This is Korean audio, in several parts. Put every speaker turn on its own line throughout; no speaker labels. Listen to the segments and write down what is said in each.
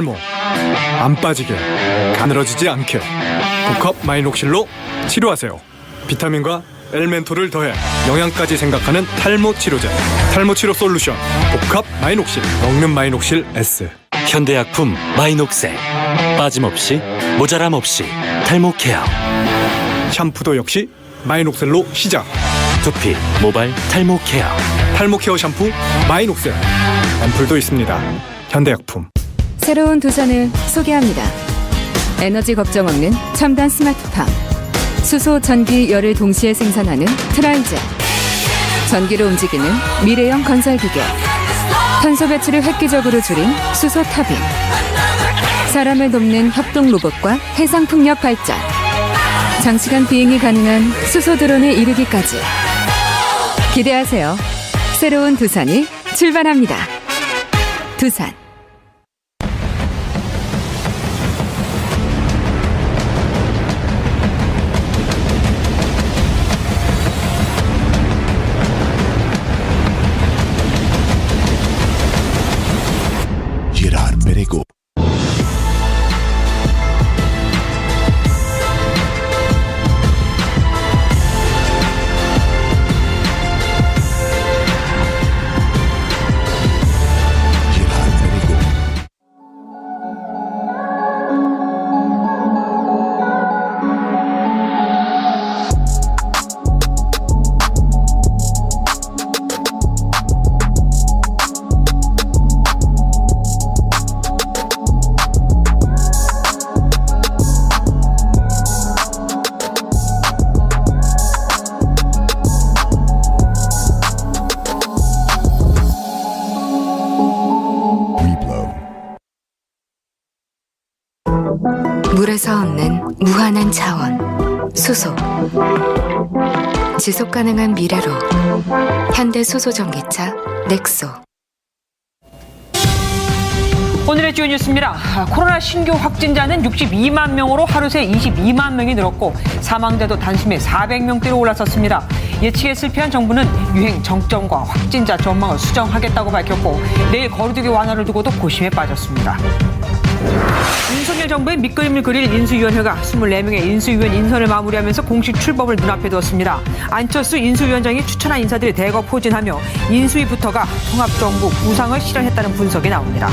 탈모 안 빠지게 가늘어지지 않게. 복합 마이녹실로 치료하세요. 비타민과 엘멘토를 더해 영양까지 생각하는 탈모 치료제. 탈모 치료 솔루션. 복합 마이녹실. 먹는 마이녹실 S.
현대약품 마이녹셀. 빠짐없이 모자람 없이 탈모 케어.
샴푸도 역시 마이녹셀로 시작.
두피 모발 탈모 케어.
탈모 케어 샴푸 마이녹셀. 앰플도 있습니다. 현대약품
새로운 도전을 소개합니다. 에너지 걱정 없는 첨단 스마트팜. 수소, 전기, 열을 동시에 생산하는 트라이제. 전기로 움직이는 미래형 건설 기계. 탄소 배출을 획기적으로 줄인 수소 타빈. 사람을 돕는 협동 로봇과 해상 풍력 발전. 장시간 비행이 가능한 수소 드론에 이르기까지. 기대하세요. 새로운 두산이 출발합니다. 두산. 물에서 얻는 무한한 자원 수소 지속 가능한 미래로 현대 수소 전기차 넥소
오늘의 주요 뉴스입니다. 아, 코로나 신규 확진자는 62만 명으로 하루 새 22만 명이 늘었고 사망자도 단숨에 400명대로 올라섰습니다. 예측에 실패한 정부는 유행 정점과 확진자 전망을 수정하겠다고 밝혔고 내일 거리두기 완화를 두고도 고심에 빠졌습니다. 윤석열 정부의 밑그림을 그릴 인수위원회가 24명의 인수위원 인선을 마무리하면서 공식 출범을 눈앞에 두었습니다. 안철수 인수위원장이 추천한 인사들이 대거 포진하며 인수위부터가 통합정부 구상을 실현했다는 분석이 나옵니다.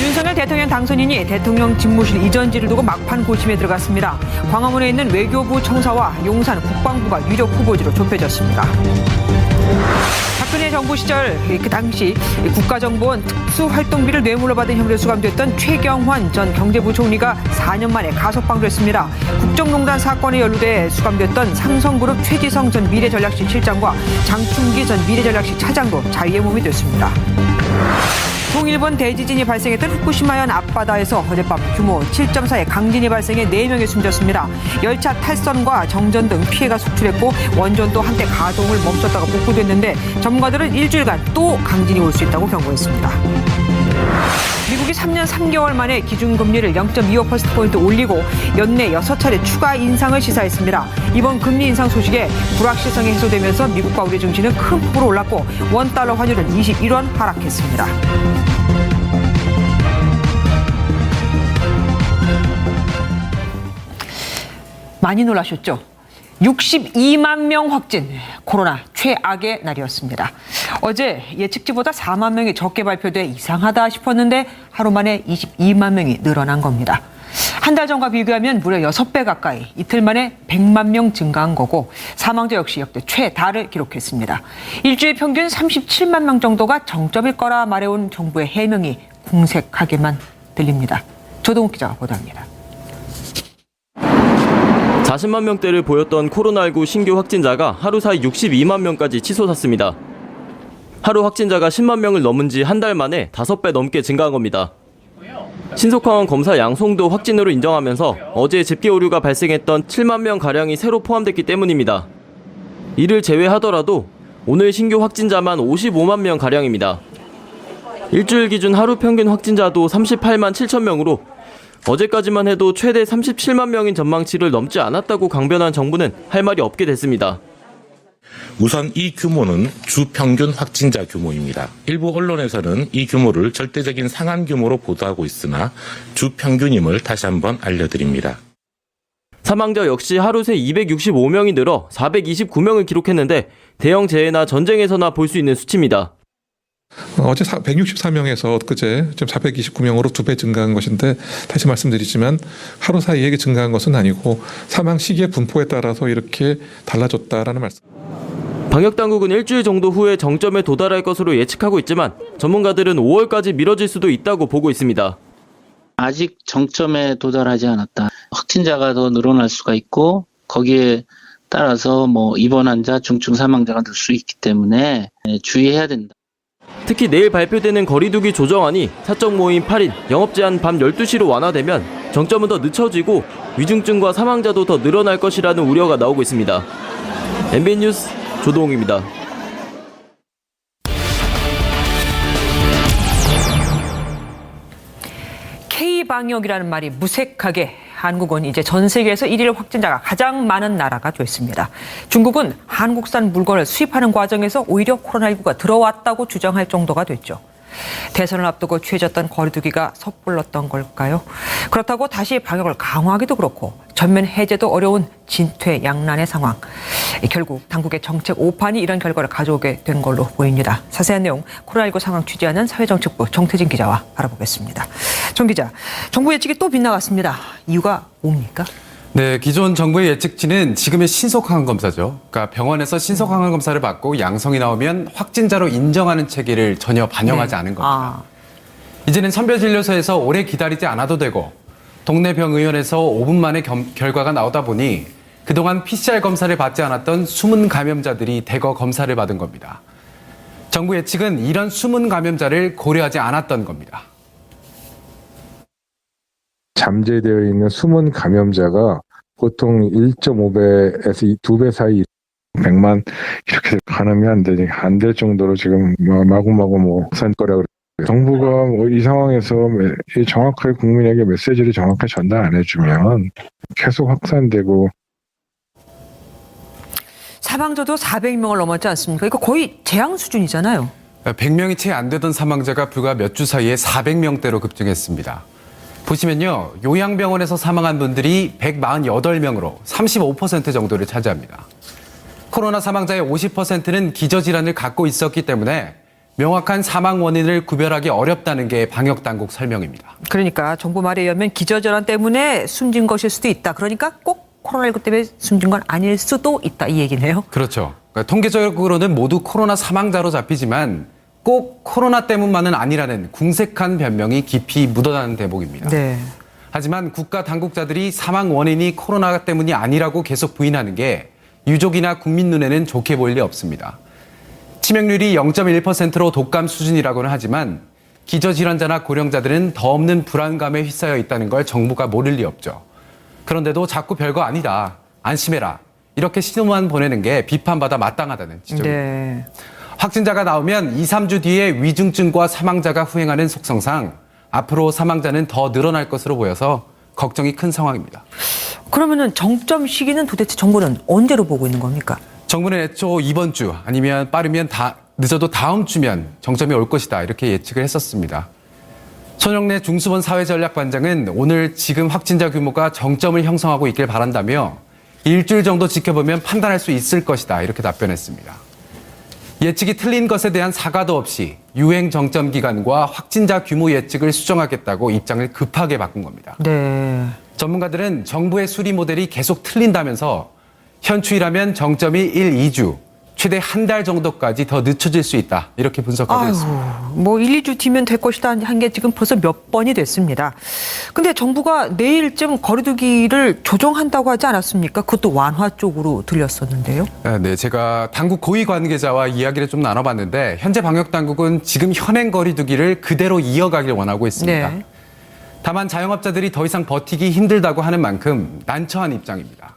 윤석열 대통령 당선인이 대통령 집무실 이전지를 두고 막판 고심에 들어갔습니다. 광화문에 있는 외교부 청사와 용산 국방부가 유력 후보지로 좁혀졌습니다. 정부 시절 그 당시 국가정보원 특수활동비를 뇌물로 받은 혐의로 수감됐던 최경환 전 경제부 총리가 4년 만에 가석방됐습니다. 국정농단 사건에 연루돼 수감됐던 삼성그룹 최지성 전 미래전략실 실장과 장충기 전 미래전략실 차장도 자유의 몸이 됐습니다. 동일본 대지진이 발생했던 후쿠시마현 앞바다에서 어젯밤 규모 7.4의 강진이 발생해 4명이 숨졌습니다. 열차 탈선과 정전 등 피해가 속출했고 원전도 한때 가동을 멈췄다가 복구됐는데 전문가들은 일주일간 또 강진이 올 수 있다고 경고했습니다. 미국이 3년 3개월 만에 기준금리를 0.25%포인트 올리고 연내 6차례 추가 인상을 시사했습니다. 이번 금리 인상 소식에 불확실성이 해소되면서 미국과 우리 증시는 큰 폭으로 올랐고 원달러 환율은 21원 하락했습니다. 많이 놀라셨죠? 62만 명 확진, 코로나 최악의 날이었습니다. 어제 예측치보다 4만 명이 적게 발표돼 이상하다 싶었는데 하루 만에 22만 명이 늘어난 겁니다. 한 달 전과 비교하면 무려 6배 가까이 이틀 만에 100만 명 증가한 거고 사망자 역시 역대 최다를 기록했습니다. 일주일 평균 37만 명 정도가 정점일 거라 말해온 정부의 해명이 궁색하게만 들립니다. 조동욱 기자가 보도합니다.
40만 명대를 보였던 코로나19 신규 확진자가 하루 사이 62만 명까지 치솟았습니다. 하루 확진자가 10만 명을 넘은 지 한 달 만에 5배 넘게 증가한 겁니다. 신속항원 검사 양송도 확진으로 인정하면서 어제 집계 오류가 발생했던 7만 명 가량이 새로 포함됐기 때문입니다. 이를 제외하더라도 오늘 신규 확진자만 55만 명 가량입니다. 일주일 기준 하루 평균 확진자도 38만 7천 명으로 어제까지만 해도 최대 37만 명인 전망치를 넘지 않았다고 강변한 정부는 할 말이 없게 됐습니다.
우선 이 규모는 주 평균 확진자 규모입니다. 일부 언론에서는 이 규모를 절대적인 상한 규모로 보도하고 있으나 주 평균임을 다시 한번 알려드립니다.
사망자 역시 하루 새 265명이 늘어 429명을 기록했는데 대형 재해나 전쟁에서나 볼 수 있는 수치입니다.
어, 어제 164명에서 그제 지금 429명으로 두 배 증가한 것인데 다시 말씀드리지만 하루 사이에 증가한 것은 아니고 사망 시기의 분포에 따라서 이렇게 달라졌다라는 말씀.
방역 당국은 일주일 정도 후에 정점에 도달할 것으로 예측하고 있지만 전문가들은 5월까지 미뤄질 수도 있다고 보고 있습니다.
아직 정점에 도달하지 않았다. 확진자가 더 늘어날 수가 있고 거기에 따라서 뭐 입원 환자, 중증 사망자가 늘 수 있기 때문에 주의해야 된다.
특히 내일 발표되는 거리두기 조정안이 사적 모임 8인, 영업 제한 밤 12시로 완화되면 정점은 더 늦춰지고 위중증과 사망자도 더 늘어날 것이라는 우려가 나오고 있습니다. MBN 뉴스 조동욱입니다.
K-방역이라는 말이 무색하게 한국은 이제 전 세계에서 일일 확진자가 가장 많은 나라가 됐습니다. 중국은 한국산 물건을 수입하는 과정에서 오히려 코로나19가 들어왔다고 주장할 정도가 됐죠. 대선을 앞두고 취해졌던 거리두기가 섣불렀던 걸까요? 그렇다고 다시 방역을 강화하기도 그렇고 전면 해제도 어려운 진퇴양난의 상황. 결국 당국의 정책 오판이 이런 결과를 가져오게 된 걸로 보입니다. 자세한 내용 코로나19 상황 취재하는 사회정책부 정태진 기자와 알아보겠습니다. 정 기자, 정부 예측이 또 빗나갔습니다. 이유가 뭡니까?
네, 기존 정부의 예측치는 지금의 신속 항원 검사죠. 그러니까 병원에서 신속 항원 검사를 받고 양성이 나오면 확진자로 인정하는 체계를 전혀 반영하지
네.
않은 겁니다.
아,
이제는 선별진료소에서 오래 기다리지 않아도 되고 동네 병의원에서 5분 만에 겸- 결과가 나오다 보니 그동안 PCR 검사를 받지 않았던 숨은 감염자들이 대거 검사를 받은 겁니다. 정부 예측은 이런 숨은 감염자를 고려하지 않았던 겁니다.
잠재되어 있는 숨은 감염자가 보통 1.5배에서 2배 사이 100만 이렇게 가늠이 안 되니 안 될 정도로 지금 뭐 마구마구 뭐 산거라 그래. 정부가 뭐이 상황에서 정확하게 국민에게 메시지를 정확하게 전달 안 해주면 계속 확산되고
사망자도 400명을 넘었지 않습니까? 이거 거의 재앙 수준이잖아요.
100명이 채 안 되던 사망자가 불과 몇 주 사이에 400명대로 급증했습니다. 보시면요. 요양병원에서 사망한 분들이 148명으로 35% 정도를 차지합니다. 코로나 사망자의 50%는 기저질환을 갖고 있었기 때문에 명확한 사망 원인을 구별하기 어렵다는 게 방역 당국 설명입니다.
그러니까 정부 말에 의하면 기저질환 때문에 숨진 것일 수도 있다. 그러니까 꼭 코로나19 때문에 숨진 건 아닐 수도 있다. 이 얘기네요.
그렇죠. 그러니까 통계적으로는 모두 코로나 사망자로 잡히지만 꼭 코로나 때문만은 아니라는 궁색한 변명이 깊이 묻어나는 대목입니다.
네.
하지만 국가 당국자들이 사망 원인이 코로나 때문이 아니라고 계속 부인하는 게 유족이나 국민 눈에는 좋게 보일 리 없습니다. 치명률이 0.1%로 독감 수준이라고는 하지만 기저질환자나 고령자들은 더 없는 불안감에 휩싸여 있다는 걸 정부가 모를 리 없죠. 그런데도 자꾸 별거 아니다. 안심해라. 이렇게 신호만 보내는 게 비판받아 마땅하다는 지적입니다.
네.
확진자가 나오면 2, 3주 뒤에 위중증과 사망자가 후행하는 속성상 앞으로 사망자는 더 늘어날 것으로 보여서 걱정이 큰 상황입니다.
그러면은 정점 시기는 도대체 정부는 언제로 보고 있는 겁니까?
정부는 애초 이번 주 아니면 빠르면 다 늦어도 다음 주면 정점이 올 것이다 이렇게 예측을 했었습니다. 손영래 중수본 사회전략반장은 오늘 지금 확진자 규모가 정점을 형성하고 있길 바란다며 일주일 정도 지켜보면 판단할 수 있을 것이다 이렇게 답변했습니다. 예측이 틀린 것에 대한 사과도 없이 유행 정점 기간과 확진자 규모 예측을 수정하겠다고 입장을 급하게 바꾼 겁니다.
네.
전문가들은 정부의 수리 모델이 계속 틀린다면서 현추이라면 정점이 1, 2주, 최대 한 달 정도까지 더 늦춰질 수 있다. 이렇게 분석하고 있습니다.
뭐 1, 2주 뒤면 될 것이다 한 게 지금 벌써 몇 번이 됐습니다. 근데 정부가 내일쯤 거리두기를 조정한다고 하지 않았습니까? 그것도 완화 쪽으로 들렸었는데요.
아, 네, 제가 당국 고위 관계자와 이야기를 좀 나눠봤는데 현재 방역 당국은 지금 현행 거리두기를 그대로 이어가길 원하고 있습니다.
네.
다만 자영업자들이 더 이상 버티기 힘들다고 하는 만큼 난처한 입장입니다.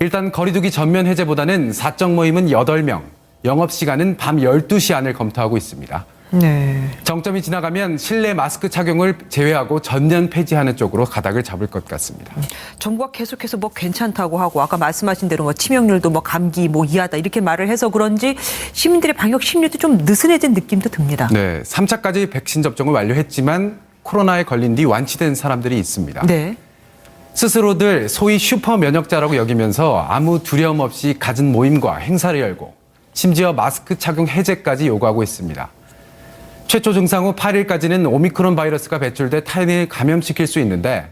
일단 거리두기 전면 해제보다는 사적 모임은 8명, 영업시간은 밤 12시 안을 검토하고 있습니다.
네.
정점이 지나가면 실내 마스크 착용을 제외하고 전면 폐지하는 쪽으로 가닥을 잡을 것 같습니다.
정부가 계속해서 뭐 괜찮다고 하고 아까 말씀하신 대로 뭐 치명률도 뭐 감기 뭐 이하다 이렇게 말을 해서 그런지 시민들의 방역 심리도 좀 느슨해진 느낌도 듭니다.
네, 3차까지 백신 접종을 완료했지만 코로나에 걸린 뒤 완치된 사람들이 있습니다.
네.
스스로들 소위 슈퍼 면역자라고 여기면서 아무 두려움 없이 갖은 모임과 행사를 열고 심지어 마스크 착용 해제까지 요구하고 있습니다. 최초 증상 후 8일까지는 오미크론 바이러스가 배출돼 타인을 감염시킬 수 있는데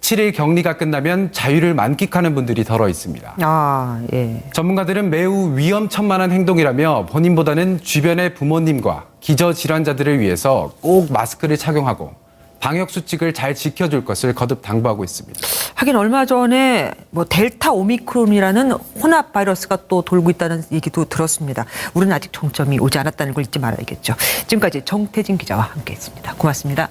7일 격리가 끝나면 자유를 만끽하는 분들이 덜어 있습니다.
아, 예.
전문가들은 매우 위험천만한 행동이라며 본인보다는 주변의 부모님과 기저질환자들을 위해서 꼭 마스크를 착용하고 방역 수칙을 잘 지켜줄 것을 거듭 당부하고 있습니다.
하긴 얼마 전에 뭐 델타 오미크론이라는 혼합 바이러스가 또 돌고 있다는 얘기도 들었습니다. 우리는 아직 정점이 오지 않았다는 걸 잊지 말아야겠죠. 지금까지 정태진 기자와 함께했습니다. 고맙습니다.